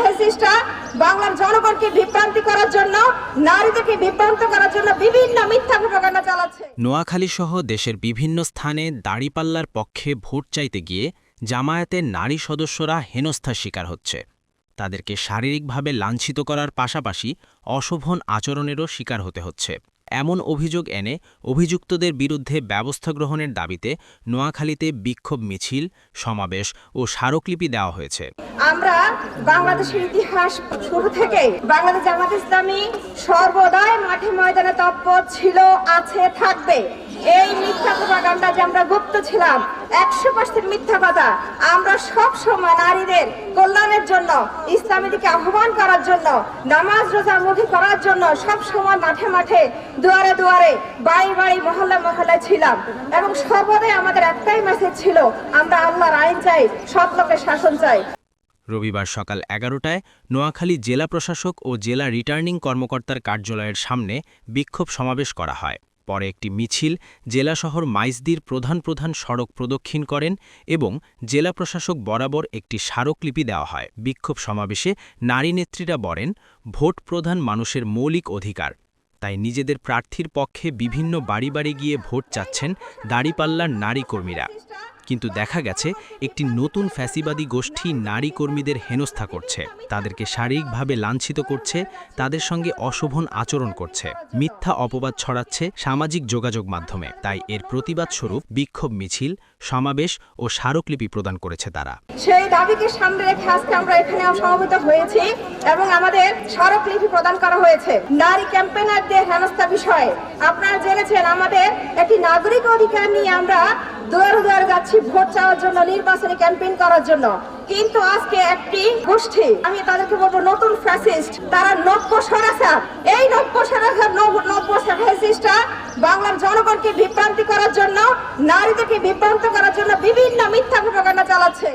ফ্যাসিস্টরা বাংলার জনগণকে বিভ্রান্তি করার জন্য, নারীদেরকে বিভ্রান্ত করার জন্য বিভিন্ন মিথ্যা চালাচ্ছে। নোয়াখালী সহ দেশের বিভিন্ন স্থানে দাড়িপাল্লার পক্ষে ভোট চাইতে গিয়ে জামায়াতের নারী সদস্যরা হেনস্থার শিকার হচ্ছে। তাদেরকে শারীরিকভাবে লাঞ্ছিত করার পাশাপাশি অশোভন আচরণেরও শিকার হতে হচ্ছে। এমন অভিযোগ এনে অভিযুক্তদের বিরুদ্ধে ব্যবস্থা গ্রহণের দাবিতে নোয়াখালীতে বিক্ষোভ মিছিল, সমাবেশ ও স্মারকলিপি দেওয়া হয়েছে। আমরা বাংলাদেশের ইতিহাস শুরু থেকে বাংলাদেশ জামাত ইসলামী সর্বদাই মাঠে ময়দানে তৎপর ছিল, আছে, থাকবে। এই মিথ্যা প্রপাগান্ডা যে আমরা গুপ্ত ছিলাম, একশো পার্সেন্ট মিথ্যা কথা। আমরা সব সময় নারীদের কল্যাণের জন্য ইসলামী দিকে আহ্বান করার জন্য, নামাজ রোজা মুখী করার জন্য সব সময় মাঠে মাঠে, দুয়ারে দুয়ারে, বাড়ি বাড়ি মহল্লা মহল্লায় ছিলাম। এবং সর্বদাই আমাদের একটাই মেসেজ ছিল, আমরা আল্লাহর আইন চাই, সৎ লোকের শাসন চাই। রবিবার সকাল এগারোটায় নোয়াখালী জেলা প্রশাসক ও জেলা রিটার্নিং কর্মকর্তার কার্যালয়ের সামনে বিক্ষোভ সমাবেশ করা হয়। পরে একটি মিছিল জেলা শহর মাইজদির প্রধান প্রধান সড়ক প্রদক্ষিণ করেন এবং জেলা প্রশাসক বরাবর একটি স্মারকলিপি দেওয়া হয়। বিক্ষোভ সমাবেশে নারী নেত্রীরা বলেন, ভোট প্রধান মানুষের মৌলিক অধিকার। তাই নিজেদের প্রার্থীর পক্ষে বিভিন্ন বাড়ি বাড়ি গিয়ে ভোট চাচ্ছেন দাড়িপাল্লার নারী কর্মীরা। কিন্তু দেখা গেছে একটি নতুন ফ্যাসিবাদী গোষ্ঠী নারী কর্মীদের হেনস্থা করছে। তাদেরকে শারীরিকভাবে লাঞ্ছিত করছে, তাদের সঙ্গে অশোভন আচরণ করছে। মিথ্যা অপবাদ ছড়াচ্ছে সামাজিক যোগাযোগ মাধ্যমে। তাই এর প্রতিবাদ স্বরূপ বিক্ষোভ মিছিল, সমাবেশ ও স্মারকলিপি প্রদান করেছে তারা। সেই দাবিকে সামনে রেখে আজকে আমরা এখানে সমবেত হয়েছি এবং আমাদের স্মারকলিপি প্রদান করা হয়েছে। নারী ক্যাম্পেনারদের হেনস্থা বিষয়ে আপনারা জেনেছেন, আমাদের একটি নাগরিক অধিকার নিয়ে আমরা দুয়ারে দুয়ার যাচ্ছি, ভোট চাওয়ার জন্য, নির্বাচনী ক্যাম্পেইন করার জন্য। কিন্তু আজকে একটি গোষ্ঠী, আমি তাদেরকে বলব নতুন ফ্যাসিস্ট তারা নব্য সরাসা এই নব্য সরাসা নব্য ফ্যাসিস্টরা বাংলার জনগণকে বিভ্রান্তি করার জন্য, নারীদেরকে বিভ্রান্ত করার জন্য বিভিন্ন মিথ্যা প্রকাণ্ডা চালাচ্ছে।